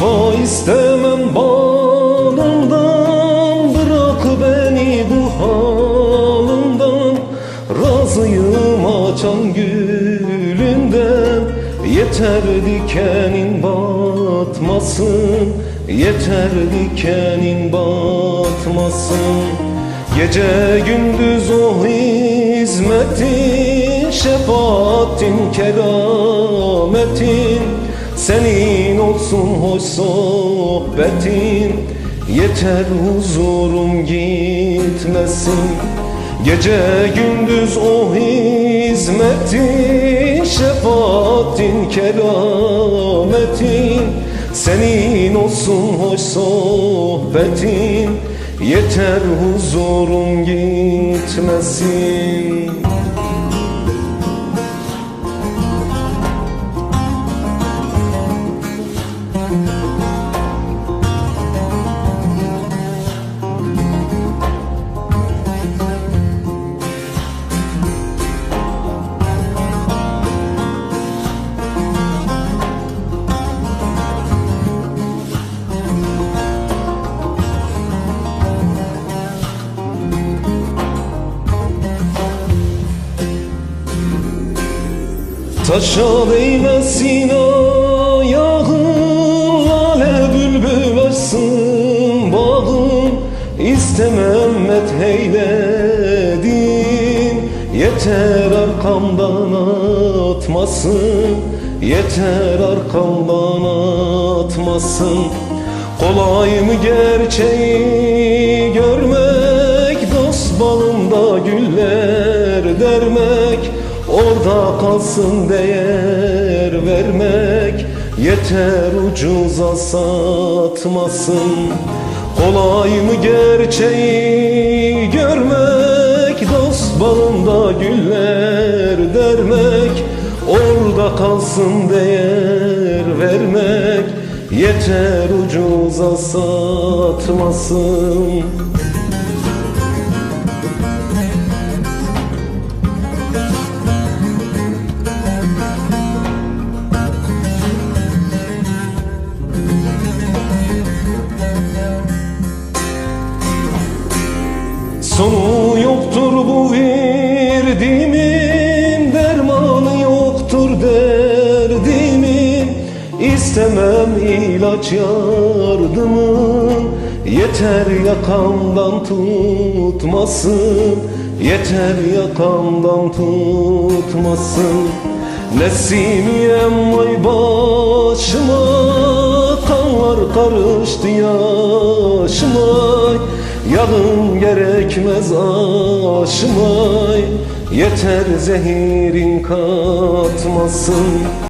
Şifa istemem balından Bırak beni bu halımdan Razıyım açan gülünden Yeter dikenin batmasın Yeter dikenin batmasın Gece gündüz o hizmetin Şefaatin kerametin. Senin olsun hoş sohbetin. Yeter huzurum gitmesin. Gece gündüz o hizmetin Şefaatin kerametin. Senin olsun hoş sohbetin. Yeter huzurum gitmesin Taşa değmesin ayağın Lale bülbül açsın bağın. İstemem metheyledin Yeter arkamdan atmasın. Yeter arkamdan atmasın. Kolay mı gerçeği görmek Dost balında güller dermek Orada kalsın değer vermek Yeter ucuza satmasın. Kolay mı gerçeği görmek Dost balında güller dermek. Orada kalsın değer vermek Yeter ucuza satmasın Sonu yoktur bu virdimin Dermanı yoktur derdimin. İstemem ilaç yardımın Yeter yakamdan tutmasın. Yeter yakamdan tutmasın. Nesimiyem vay başıma Kanlar karıştı yaşıma Yalın gerekmez aşıma Yeter zehirin katmasın